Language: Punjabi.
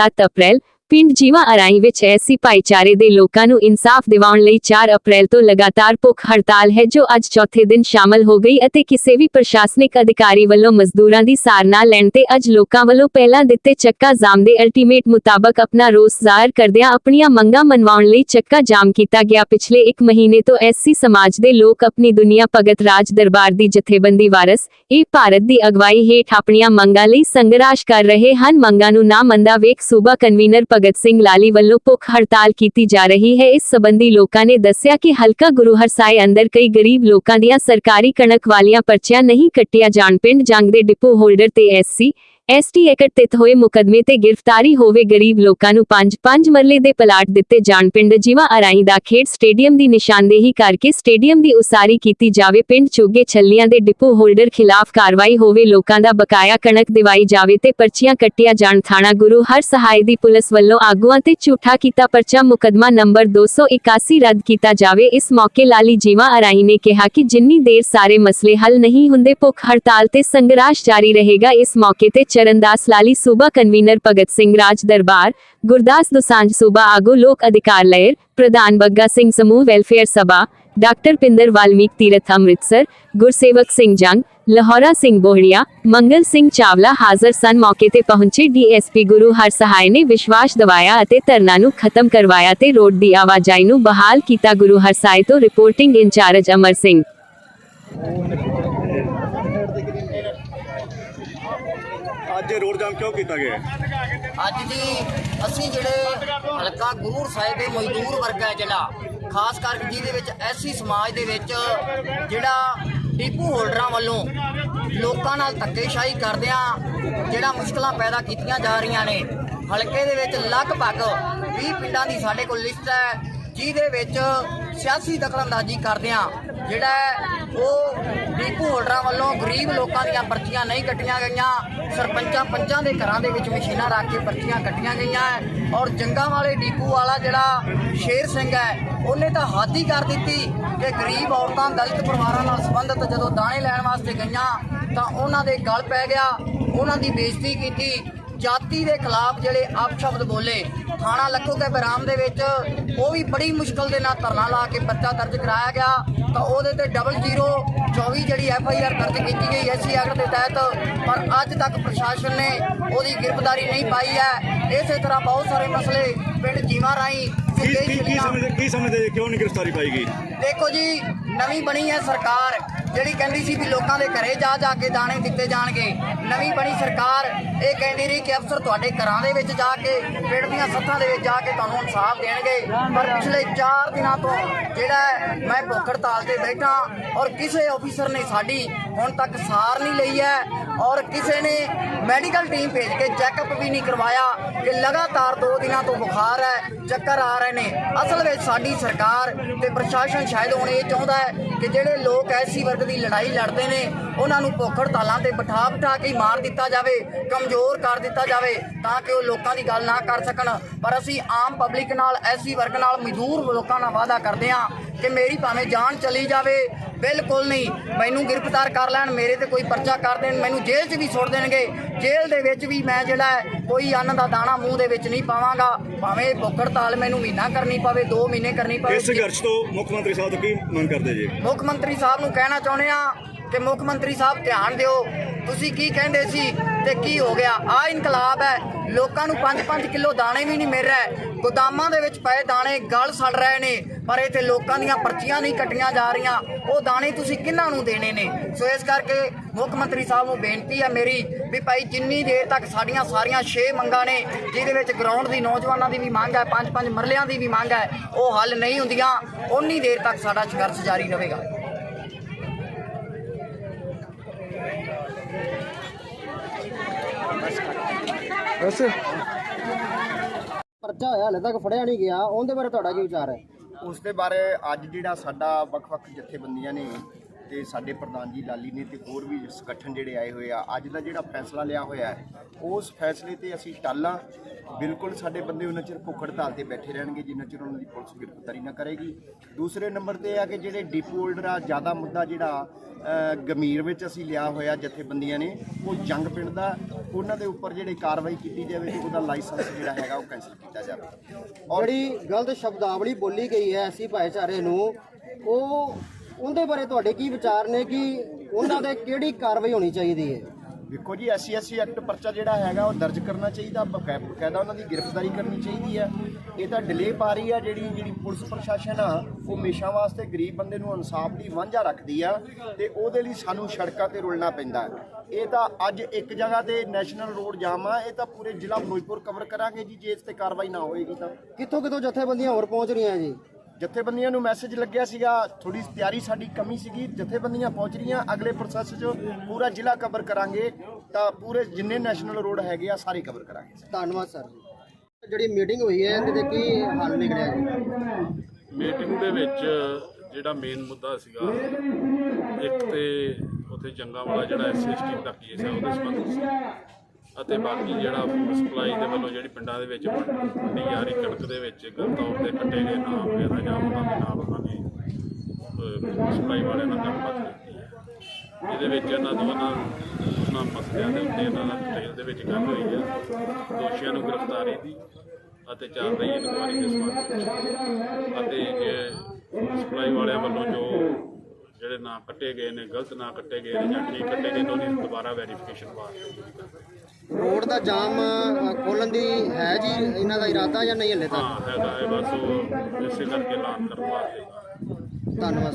7 ਅਪ੍ਰੈਲ ਪਿੰਡ ਜੀਵਾ ਅਰਾਈ ਵਿੱਚ ਐਸੀ ਭਾਈਚਾਰੇ ਦੇ ਲੋਕਾਂ ਨੂੰ ਇਨਸਾਫ ਦਿਵਾਉਣ ਲਈ 4 ਅਪ੍ਰੈਲ ਤੋਂ ਲਗਾਤਾਰ ਭੁੱਖ ਹੜਤਾਲ ਹੈ, ਜੋ ਅੱਜ ਚੌਥੇ ਦਿਨ ਸ਼ਾਮਲ ਹੋ ਗਈ ਅਤੇ ਕਿਸੇ ਵੀ ਪ੍ਰਸ਼ਾਸਨਿਕ ਅਧਿਕਾਰੀ ਵੱਲੋਂ ਮਜ਼ਦੂਰਾਂ ਦੀ ਸਾਰ ਲੈਣ ਤੇ ਅੱਜ ਲੋਕਾਂ ਵੱਲੋਂ ਪਹਿਲਾਂ ਦਿੱਤੇ ਚੱਕਾ ਜਾਮ ਦੇ ਅਲਟੀਮੇਟ ਮੁਤਾਬਕ ਆਪਣਾ ਰੋਸ ਜ਼ਾਹਰ ਕਰਦਿਆਂ ਆਪਣੀਆਂ ਮੰਗਾਂ ਮਨਵਾਉਣ ਲਈ ਚੱਕਾ ਜਾਮ ਕੀਤਾ ਗਿਆ। ਪਿਛਲੇ 1 ਮਹੀਨੇ ਤੋਂ ਐਸੀ ਸਮਾਜ ਦੇ ਲੋਕ ਆਪਣੀ ਦੁਨੀਆ ਭਗਤ ਰਾਜ ਦਰਬਾਰ ਦੀ ਜਥੇਬੰਦੀ ਵਾਰਸ, ਇਹ ਭਾਰਤ ਦੀ ਅਗਵਾਈ ਹੇਠ ਆਪਣੀਆਂ ਮੰਗਾਂ ਲਈ ਸੰਘਰਸ਼ ਕਰ ਰਹੇ ਹਨ। ਮੰਗਾਂ ਨੂੰ ਨਾ ਮੰਦਾ ਵੇਖ ਸੂਬਾ ਕਨਵੀਨਰ ਭਗਤ ਸਿੰਘ ਲਾਲੀ ਵੱਲੋਂ ਭੁੱਖ ਹੜਤਾਲ ਕੀਤੀ ਜਾ ਰਹੀ ਹੈ। ਇਸ ਸਬੰਧੀ ਲੋਕਾਂ ਨੇ ਦੱਸਿਆ ਕਿ ਹਲਕਾ ਗੁਰੂ ਹਰਸਾਏ ਅੰਦਰ ਕਈ ਗਰੀਬ ਲੋਕਾਂ ਦੀਆਂ ਸਰਕਾਰੀ ਕਣਕ ਵਾਲੀਆਂ ਪਰਚੀਆਂ ਨਹੀਂ ਕੱਟੀਆਂ ਜਾਣ। ਪਿੰਡ ਜੰਗ ਦੇ ਡਿਪੂ ਹੋਲਡਰ ਤੇ ਐਸਸੀ ਐਸਟੀ ਇਕੱਠਿਤ ਹੋਏ ਮੁਕਦਮੇ ਤੇ ਗ੍ਰਿਫਤਾਰੀ ਹੋਵੇ ਗਰੀਬ ਲੋਕਾਂ ਨੂੰ ਪੰਜ ਪੰਜ ਮਰਲੇ ਦੇ ਪਲਾਟ ਦਿੱਤੇ ਜਾਣ ਪਿੰਡ ਜੀਵਾ ਅਰਾਈ ਦਾ ਖੇਡ ਸਟੇਡੀਅਮ ਦੀ ਨਿਸ਼ਾਨਦੇਹੀ ਕਰਕੇ ਸਟੇਡੀਅਮ ਦੀ ਉਸਾਰੀ ਕੀਤੀ ਜਾਵੇ। ਪਿੰਡ ਚੁੱਗੇ ਛੱਲੀਆਂ ਦੇ ਡਿਪੂ ਹੋਲਡਰ ਖਿਲਾਫ ਕਾਰਵਾਈ ਹੋਵੇ, ਲੋਕਾਂ ਦਾ ਬਕਾਇਆ ਕਣਕ ਦਿਵਾਈ ਜਾਵੇ ਤੇ ਪਰਚੀਆਂ ਕੱਟੀਆਂ ਜਾਣ। ਥਾਣਾ ਗੁਰੂ ਹਰ ਸਹਾਇ ਦੀ ਪੁਲਿਸ ਵੱਲੋਂ ਆਗੂਆਂ ਤੇ ਝੂਠਾ ਕੀਤਾ ਪਰਚਾ। ਮੁਕਦਮਾ ਨੰਬਰ 281 ਰੱਦ ਕੀਤਾ ਜਾਵੇ। ਇਸ ਮੌਕੇ ਲਾਲੀ ਜੀਵਾ ਅਰਾਈ ਨੇ ਕਿਹਾ ਕਿ ਜਿੰਨੀ ਦੇਰ ਸਾਰੇ ਮਸਲੇ ਹੱਲ ਨਹੀਂ ਹੁੰਦੇ ਭੁੱਖ ਹੜਤਾਲ ਤੇ ਸੰਘਰਸ਼ ਜਾਰੀ ਰਹੇਗਾ। ਇਸ ਮੌਕੇ ਤੇ ਚਰਨਦਾਸ ਲਾਲੀ ਸੂਬਾ ਕਨਵੀਨਰ ਭਗਤ ਸਿੰਘ ਰਾਜ ਦਰਬਾਰ, ਗੁਰਦਾਸ ਦੋਸਾਂਝ ਸੂਬਾ ਆਗੂ ਲੋਕ ਅਧਿਕਾਰ ਲਹਿਰ, ਪ੍ਰਧਾਨ ਬੱਗਾ ਸਿੰਘ ਸਮੂਹ ਵੈਲਫੇਅਰ ਸਭਾ, ਡਾਕਟਰ ਪਿੰਦਰ ਵਾਲਮੀਕ ਤੀਰਥ ਅੰਮ੍ਰਿਤਸਰ, ਗੁਰਸੇਵਕ ਸਿੰਘ ਜੰਗ, ਲਾਹੌਰਾ ਸਿੰਘ ਬੋਹੜੀਆ, ਮੰਗਲ ਸਿੰਘ ਚਾਵਲਾ ਹਾਜ਼ਰ ਸਨ। ਮੌਕੇ ਤੇ ਪਹੁੰਚੇ ਡੀਐਸਪੀ ਗੁਰੂ ਹਰ ਸਹਾਇ ਨੇ ਵਿਸ਼ਵਾਸ ਦਿਵਾਇਆ ਅਤੇ ਧਰਨਾ ਨੂੰ ਖਤਮ ਕਰਵਾਇਆ ਤੇ ਰੋਡ ਦੀ ਆਵਾਜਾਈ ਨੂੰ ਬਹਾਲ ਕੀਤਾ। ਗੁਰੂ ਹਰਸਾਏ ਤੋਂ ਰਿਪੋਰਟਿੰਗ ਇੰਚਾਰਜ ਅਮਰ ਸਿੰਘ। ਅੱਜ ਇਹ ਰੋਡ ਜਾਮ ਕਿਉਂ ਕੀਤਾ ਗਿਆ ਹੈ? ਅੱਜ ਦੀ ਅਸੀਂ ਜਿਹੜੇ ਹਲਕਾ ਗੁਰੂ ਸਾਹਿਬ ਦੇ ਮਜ਼ਦੂਰ ਵਰਗ ਹੈ ਜਿਹੜਾ, ਖਾਸ ਕਰਕੇ ਜਿਹਦੇ ਵਿੱਚ ਐਸੀ ਸਮਾਜ ਦੇ ਵਿੱਚ ਜਿਹੜਾ ਡਿਪੂ ਹੋਲਡਰਾਂ ਵੱਲੋਂ ਲੋਕਾਂ ਨਾਲ ਧੱਕੇਸ਼ਾਹੀ ਕਰਦਿਆਂ ਜਿਹੜਾ ਮੁਸ਼ਕਲਾਂ ਪੈਦਾ ਕੀਤੀਆਂ ਜਾ ਰਹੀਆਂ ਨੇ, ਹਲਕੇ ਦੇ ਵਿੱਚ ਲਗਭਗ 20 ਪਿੰਡਾਂ ਦੀ ਸਾਡੇ ਕੋਲ ਲਿਸਟ ਹੈ, ਜਿਹਦੇ ਵਿੱਚ ਸਿਆਸੀ ਦਖਲਅੰਦਾਜ਼ੀ ਕਰਦਿਆਂ ਜਿਹੜਾ ਹੈ, ਉਹ ਡਿਪੂ ਹੋਲਡਰਾਂ ਵੱਲੋਂ ਗਰੀਬ ਲੋਕਾਂ ਦੀਆਂ ਪਰਚੀਆਂ ਨਹੀਂ ਕੱਟੀਆਂ ਗਈਆਂ। ਸਰਪੰਚਾਂ ਪੰਚਾਂ ਦੇ ਘਰਾਂ ਦੇ ਵਿੱਚ ਮਸ਼ੀਨਾਂ ਰੱਖ ਕੇ ਪਰਚੀਆਂ ਕੱਟੀਆਂ ਗਈਆਂ ਔਰ ਜੰਗਾਂ ਵਾਲੇ ਡੀਪੂ ਵਾਲਾ ਜਿਹੜਾ ਸ਼ੇਰ ਸਿੰਘ ਹੈ, ਉਹਨੇ ਤਾਂ ਹੱਦ ਹੀ ਕਰ ਦਿੱਤੀ ਕਿ ਗਰੀਬ ਔਰਤਾਂ, ਦਲਿਤ ਪਰਿਵਾਰਾਂ ਨਾਲ ਸੰਬੰਧਿਤ ਜਦੋਂ ਦਾਣੇ ਲੈਣ ਵਾਸਤੇ ਗਈਆਂ, ਤਾਂ ਉਹਨਾਂ ਦੇ ਗਲ ਪੈ ਗਿਆ। ਉਹਨਾਂ ਦੀ ਬੇਇੱਜ਼ਤੀ ਕੀਤੀ। ਜਾਤੀ ਦੇ ਖਿਲਾਫ ਜਿਹੜੇ ਅਪਸ਼ਬਦ ਬੋਲੇ ਥਾਣਾ ਲੱਖੋ ਕੇ ਬਰਾਮ ਦੇ ਵਿੱਚ ਉਹ ਵੀ ਬੜੀ ਮੁਸ਼ਕਲ ਦੇ ਨਾਲ ਧਰਨਾ ਲਾ ਕੇ ਪਰਚਾ ਦਰਜ ਕਰਾਇਆ ਗਿਆ। ਤਾਂ ਉਹਦੇ ਤੇ 0024 ਜਿਹੜੀ ਐਫ ਆਈ ਆਰ ਦਰਜ ਕੀਤੀ ਗਈ ਐਸੀ ਐਕਟ ਦੇ ਤਹਿਤ। ਪਰ ਅੱਜ ਤੱਕ ਪ੍ਰਸ਼ਾਸਨ ਨੇ ਉਹਦੀ ਗ੍ਰਿਫਤਾਰੀ ਨਹੀਂ ਪਾਈ ਹੈ। ਇਸੇ ਤਰ੍ਹਾਂ ਬਹੁਤ ਸਾਰੇ ਮਸਲੇ ਪਿੰਡ ਜੀਵਾ ਰਾਈ ਕੀ ਸਮਝਦੇ ਕਿਉਂ ਨਹੀਂ ਗ੍ਰਿਫਤਾਰੀ ਪਾਈ ਗਈ? ਦੇਖੋ ਜੀ ਨਵੀਂ ਬਣੀ ਹੈ ਸਰਕਾਰ। ਜਿਹੜੀ ਕਹਿੰਦੀ ਸੀ ਵੀ ਲੋਕਾਂ ਦੇ ਘਰੇ ਜਾ ਜਾ ਕੇ ਦਾਣੇ ਦਿੱਤੇ ਜਾਣਗੇ। ਨਵੀਂ ਬਣੀ ਸਰਕਾਰ, ਇਹ ਕਹਿੰਦੀ ਰਹੀ ਕਿ ਅਫਸਰ ਤੁਹਾਡੇ ਘਰਾਂ ਦੇ ਵਿੱਚ ਜਾ ਕੇ, ਪਿੰਡ ਦੀਆਂ ਸੱਥਾਂ ਦੇ ਵਿੱਚ ਜਾ ਕੇ ਤੁਹਾਨੂੰ ਇਨਸਾਫ ਦੇਣਗੇ। ਪਰ ਪਿਛਲੇ 4 ਦਿਨਾਂ ਤੋਂ ਜਿਹੜਾ ਮੈਂ ਭੁੱਖ ਹੜਤਾਲ ਤੇ ਬੈਠਾ ਔਰ ਕਿਸੇ ਅਫੀਸਰ ਨੇ ਸਾਡੀ ਹੁਣ ਤੱਕ ਸਾਰ ਨਹੀਂ ਲਈ ਹੈ ਔਰ ਕਿਸੇ ਨੇ ਮੈਡੀਕਲ ਟੀਮ ਭੇਜ ਕੇ ਚੈੱਕਅਪ ਵੀ ਨਹੀਂ ਕਰਵਾਇਆ ਕਿ ਲਗਾਤਾਰ 2 ਦਿਨਾਂ ਤੋਂ ਬੁਖਾਰ ਹੈ, ਚੱਕਰ ਆ ਰਹੇ ਨੇ। ਅਸਲ ਵਿੱਚ ਸਾਡੀ ਸਰਕਾਰ ਤੇ ਪ੍ਰਸ਼ਾਸਨ ਸ਼ਾਇਦ ਹੁਣ ਇਹ ਚਾਹੁੰਦਾ ਹੈ ਕਿ ਜਿਹੜੇ ਲੋਕ ਐਸੀ ਵਰਗ ਦੀ ਲੜਾਈ ਲੜਦੇ ਨੇ। ਉਹਨਾਂ ਨੂੰ ਭੁੱਖ ਹੜਤਾਲਾਂ ਤੇ ਬਿਠਾ ਬਿਠਾ ਕੇ ਮਾਰ ਦਿੱਤਾ ਜਾਵੇ, ਕਮਜ਼ੋਰ ਕਰ ਦਿੱਤਾ ਜਾਵੇ ਤਾਂ ਕਿ ਉਹ ਲੋਕਾਂ ਦੀ ਗੱਲ ਨਾ ਕਰ ਸਕਣ। ਪਰ ਅਸੀਂ ਆਮ ਪਬਲਿਕ ਨਾਲ, ਐਸੀ ਵਰਗ ਨਾਲ ਮਜ਼ਦੂਰ ਲੋਕਾਂ ਨਾਲ ਵਾਅਦਾ ਕਰਦੇ ਹਾਂ ਕਿ ਮੇਰੀ ਭਾਵੇਂ ਜਾਨ ਚਲੀ ਜਾਵੇ ਬਿਲਕੁਲ ਨਹੀਂ। ਮੈਨੂੰ ਗ੍ਰਿਫਤਾਰ ਕਰ ਲੈਣ ਮੇਰੇ ਤੇ ਕੋਈ ਪਰਚਾ ਕਰ ਦੇਣ ਮੈਨੂੰ ਜੇਲ੍ਹ 'ਚ ਵੀ ਸੁੱਟ ਦੇਣਗੇ। ਜੇਲ੍ਹ ਦੇ ਵਿੱਚ ਵੀ ਮੈਂ ਜਿਹੜਾ ਕੋਈ ਅੰਨ ਦਾ ਦਾਣਾ ਮੂੰਹ ਦੇ ਵਿੱਚ ਨਹੀਂ ਪਾਵਾਂਗਾ। ਭਾਵੇਂ ਭੁੱਖ ਹੜਤਾਲ ਮੈਨੂੰ ਮਹੀਨਾ ਕਰਨੀ ਪਵੇ 2 ਮਹੀਨੇ ਕਰਨੀ ਪਵੇ। ਇਸ ਸੰਘਰਸ਼ ਤੋਂ ਮੁੱਖ ਮੰਤਰੀ ਸਾਹਿਬ ਤੋਂ ਕੀ ਮੰਗ ਕਰਦੇ ਜੀ? ਮੁੱਖ ਮੰਤਰੀ ਸਾਹਿਬ ਨੂੰ ਕਹਿਣਾ ਚਾਹੁੰਦੇ ਆ ਕਿ ਮੁੱਖ ਮੰਤਰੀ ਸਾਹਿਬ ਧਿਆਨ ਦਿਓ। ਤੁਸੀਂ ਕੀ ਕਹਿੰਦੇ ਸੀ? ਤੇ ਕੀ ਹੋ ਗਿਆ? ਆ ਇਨਕਲਾਬ ਹੈ। ਲੋਕਾਂ ਨੂੰ 5-5 ਕਿਲੋ ਦਾਣੇ ਵੀ ਨਹੀਂ ਮਿਲ ਰਹੇ। ਗੋਦਾਮਾਂ ਦੇ ਵਿੱਚ ਪਏ ਦਾਣੇ ਗਲ ਸੜ ਰਹੇ ਨੇ, ਪਰ ਇੱਥੇ ਲੋਕਾਂ ਦੀਆਂ ਪਰਚੀਆਂ ਨਹੀਂ ਕੱਟੀਆਂ ਜਾ ਰਹੀਆਂ। ਉਹ ਦਾਣੇ ਤੁਸੀਂ ਕਿਹਨਾਂ ਨੂੰ ਦੇਣੇ ਨੇ? ਸੋ ਇਸ ਕਰਕੇ ਮੁੱਖ ਮੰਤਰੀ ਸਾਹਿਬ ਨੂੰ ਬੇਨਤੀ ਹੈ ਮੇਰੀ ਵੀ ਭਾਈ ਜਿੰਨੀ ਦੇਰ ਤੱਕ ਸਾਡੀਆਂ ਸਾਰੀਆਂ 6 ਮੰਗਾਂ ਨੇ, ਜਿਹਦੇ ਵਿੱਚ ਗਰਾਊਂਡ ਦੀ ਨੌਜਵਾਨਾਂ ਦੀ ਵੀ ਮੰਗ ਹੈ, ਪੰਜ ਪੰਜ ਮਰਲਿਆਂ ਦੀ ਵੀ ਮੰਗ ਹੈ, ਉਹ ਹੱਲ ਨਹੀਂ ਹੁੰਦੀਆਂ। ਉਨੀ ਦੇਰ ਤੱਕ ਸਾਡਾ ਸੰਘਰਸ਼ ਜਾਰੀ ਰਹੇਗਾ। ਪਰਚਾ ਹੋਇਆ ਹਲੇ ਤੱਕ ਫੜਿਆ ਨਹੀਂ ਗਿਆ। ਉਹਦੇ ਬਾਰੇ ਤੁਹਾਡਾ ਕੀ ਵਿਚਾਰ ਹੈ? ਉਸ ਦੇ ਬਾਰੇ ਅੱਜ ਜਿਹੜਾ ਸਾਡਾ ਵੱਖ-ਵੱਖ ਜਥੇਬੰਦੀਆਂ ਨੇ ਤੇ ਸਾਡੇ ਪ੍ਰਧਾਨ ਜੀ ਲਾਲੀ ਨੇ ਤੇ ਹੋਰ ਵੀ ਸੰਗਠਨ ਜਿਹੜੇ ਆਏ ਹੋਏ ਆ ਅੱਜ ਦਾ ਜਿਹੜਾ ਫੈਸਲਾ ਲਿਆ ਹੋਇਆ ਹੈ ਉਸ ਫੈਸਲੇ ਤੇ ਅਸੀਂ ਟਾਲਾਂ ਬਿਲਕੁਲ ਸਾਡੇ ਬੰਦੇ ਉਹਨਾਂ ਚਿਰ ਭੁੱਖ ਹੜਤਾਲ ਤੇ ਬੈਠੇ ਰਹਿਣਗੇ ਜਿੰਨਾ ਚਿਰ ਉਹਨਾਂ ਦੀ ਪੁਲਿਸ ਗ੍ਰਿਫਤਾਰੀ ਨਾ ਕਰੇਗੀ। ਦੂਸਰੇ ਨੰਬਰ ਤੇ ਆ ਕਿ ਜਿਹੜੇ ਡੀਪੂ ਹੋਲਡਰ ਆ ਜ਼ਿਆਦਾ ਮੁੱਦਾ ਜਿਹੜਾ ਅ, ਗੰਭੀਰ ਵਿੱਚ ਅਸੀਂ ਲਿਆ ਹੋਇਆ ਜਥੇਬੰਦੀਆਂ ਨੇ ਉਹ ਜੰਗ ਪਿੰਡ ਦਾ ਉਹਨਾਂ ਦੇ ਉੱਪਰ ਜਿਹੜੀ ਕਾਰਵਾਈ ਕੀਤੀ ਜਾਵੇ ਤੇ ਉਹਦਾ ਲਾਇਸੈਂਸ ਜਿਹੜਾ ਹੈਗਾ ਉਹ ਕੈਂਸਲ ਕੀਤਾ ਜਾਵੇ। ਔਰ ਜਿਹੜੀ ਗਲਤ ਸ਼ਬਦਾਵਲੀ ਬੋਲੀ ਗਈ ਹੈ ਐਸੀ ਭਾਈਚਾਰੇ ਨੂੰ ਉਹ ਉਹਦੇ ਬਾਰੇ ਤੁਹਾਡੇ ਕੀ ਵਿਚਾਰ ਨੇ ਕਿ ਉਹਨਾਂ ਦੇ ਕਿਹੜੀ ਕਾਰਵਾਈ ਹੋਣੀ ਚਾਹੀਦੀ ਹੈ? ਵੇਖੋ ਜੀ ਐਸਸੀ ਐਸਸੀ ਐਕਟ ਪਰਚਾ ਜਿਹੜਾ ਹੈਗਾ ਉਹ ਦਰਜ ਕਰਨਾ ਚਾਹੀਦਾ ਬਕਾ- ਬਕਾਇਦਾ ਉਹਨਾਂ ਦੀ ਗ੍ਰਿਫਤਾਰੀ ਕਰਨੀ ਚਾਹੀਦੀ ਹੈ। ਇਹ ਤਾਂ ਡਿਲੇ ਪਾ ਰਹੀ ਆ ਜਿਹੜੀ ਜਿਹੜੀ ਪੁਲਿਸ ਪ੍ਰਸ਼ਾਸਨ ਆ ਉਹ ਹਮੇਸ਼ਾ ਵਾਸਤੇ ਗਰੀਬ ਬੰਦੇ ਨੂੰ ਇਨਸਾਫ ਦੀ ਵਾਂਝਾ ਰੱਖਦੀ ਆ ਤੇ ਉਹਦੇ ਲਈ ਸਾਨੂੰ ਸੜਕਾਂ ਤੇ ਰੁਲਣਾ ਪੈਂਦਾ। ਇਹ ਤਾਂ ਅੱਜ ਇੱਕ ਜਗ੍ਹਾ ਤੇ ਨੈਸ਼ਨਲ ਰੋਡ ਜਾਮ ਆ ਇਹ ਤਾਂ ਪੂਰੇ ਜ਼ਿਲ੍ਹਾ ਫਿਰੋਜ਼ਪੁਰ ਕਵਰ ਕਰਾਂਗੇ ਜੀ ਜੇ ਇਸ ਤੇ ਕਾਰਵਾਈ ਨਾ ਹੋਏਗੀ ਤਾਂ। ਕਿੱਥੋਂ ਕਿੱਥੋਂ ਜਥੇਬੰਦੀਆਂ ਹੋਰ ਪਹੁੰਚ ਰਹੀਆਂ ਜੀ? ਜਥੇਬੰਦੀਆਂ ਨੂੰ ਮੈਸੇਜ ਲੱਗਿਆ ਸੀਗਾ ਥੋੜੀ ਤਿਆਰੀ ਸਾਡੀ ਕਮੀ ਸੀਗੀ ਜਥੇਬੰਦੀਆਂ ਪਹੁੰਚ ਰਹੀਆਂ ਅਗਲੇ ਪ੍ਰੋਸੈਸ 'ਚ ਪੂਰਾ ਜ਼ਿਲ੍ਹਾ ਕਵਰ ਕਰਾਂਗੇ ਤਾਂ ਪੂਰੇ ਜਿੰਨੇ ਨੈਸ਼ਨਲ ਰੋਡ ਹੈਗੇ ਆ ਸਾਰੇ ਕਵਰ ਕਰਾਂਗੇ ਧੰਨਵਾਦ ਸਰ ਜੀ। ਜਿਹੜੀ ਮੀਟਿੰਗ ਹੋਈ ਹੈ ਇਹਦੇ ਤੇ ਕੀ ਹੱਲ ਨਿਕਲਿਆ ਜੀ? ਮੀਟਿੰਗ ਦੇ ਵਿੱਚ ਜਿਹੜਾ ਮੇਨ ਮੁੱਦਾ ਸੀਗਾ ਇੱਕ ਤੇ ਉੱਥੇ ਜੰਗਾਂ ਵਾਲਾ ਜਿਹੜਾ ਐਸਐਸਟੀ ਦਾ ਕੇਸ ਹੈ ਉਹਦੇ ਸੰਬੰਧ ਸੀ ਅਤੇ ਬਾਕੀ ਜਿਹੜਾ ਫੂਡ ਸਪਲਾਈ ਦੇ ਵੱਲੋਂ ਜਿਹੜੀ ਪਿੰਡਾਂ ਦੇ ਵਿੱਚ ਵੰਡੀ ਜਾ ਰਹੀ ਕਣਕ ਦੇ ਵਿੱਚ ਗਲਤ ਤੌਰ ਤੇ ਕੱਟੇ ਗਏ ਨਾਮ ਵਗੈਰਾ ਜਾਂ ਉਹਨਾਂ ਦੇ ਨਾਲ ਉਹਨਾਂ ਨੇ ਫੂਡ ਸਪਲਾਈ ਵਾਲਿਆਂ ਨਾਲ ਗੱਲਬਾਤ ਕੀਤੀ ਹੈ। ਇਹਦੇ ਵਿੱਚ ਇਹਨਾਂ ਦੋਨਾਂ ਉਹਨਾਂ ਮਸਲਿਆਂ ਦੇ ਉੱਤੇ ਇਹਨਾਂ ਨਾਲ ਡਿਟੇਲ ਦੇ ਵਿੱਚ ਗੱਲ ਹੋਈ ਹੈ। ਦੋਸ਼ੀਆਂ ਨੂੰ ਗ੍ਰਿਫਤਾਰੀ ਦੀ ਅਤੇ ਚੱਲ ਰਹੀ ਇਨਕੁਆਇਰੀ ਦੇ ਸੰਬੰਧ ਵਿੱਚ। ਅਤੇ ਸਪਲਾਈ ਵਾਲਿਆਂ ਵੱਲੋਂ ਜੋ ਜਿਹੜੇ ਨਾਂ ਕੱਟੇ ਗਏ ਨੇ ਗਲਤ ਨਾਂ ਕੱਟੇ ਗਏ ਨੇ ਜਾਂ ਠੀਕ ਕੱਟੇ ਗਏ ਨੇ ਉਹਦੀ ਦੁਬਾਰਾ ਵੈਰੀਫਿਕੇਸ਼ਨ ਵਾਸਤੇ ਰੋਡ ਦਾ ਜਾਮ ਖੋਲਣ ਦੀ ਹੈ ਜੀ ਇਹਨਾਂ ਦਾ ਇਰਾਦਾ ਜਾਂ ਨਹੀਂ ਹਲੇ ਤੱਕ? ਹਾਂ ਹੈਗਾ ਹੈ ਬਸ ਉਹ ਇਸੇ ਕਰਕੇ ਐਲਾਨ ਕਰਨ ਵਾਸਤੇ ਧੰਨਵਾਦ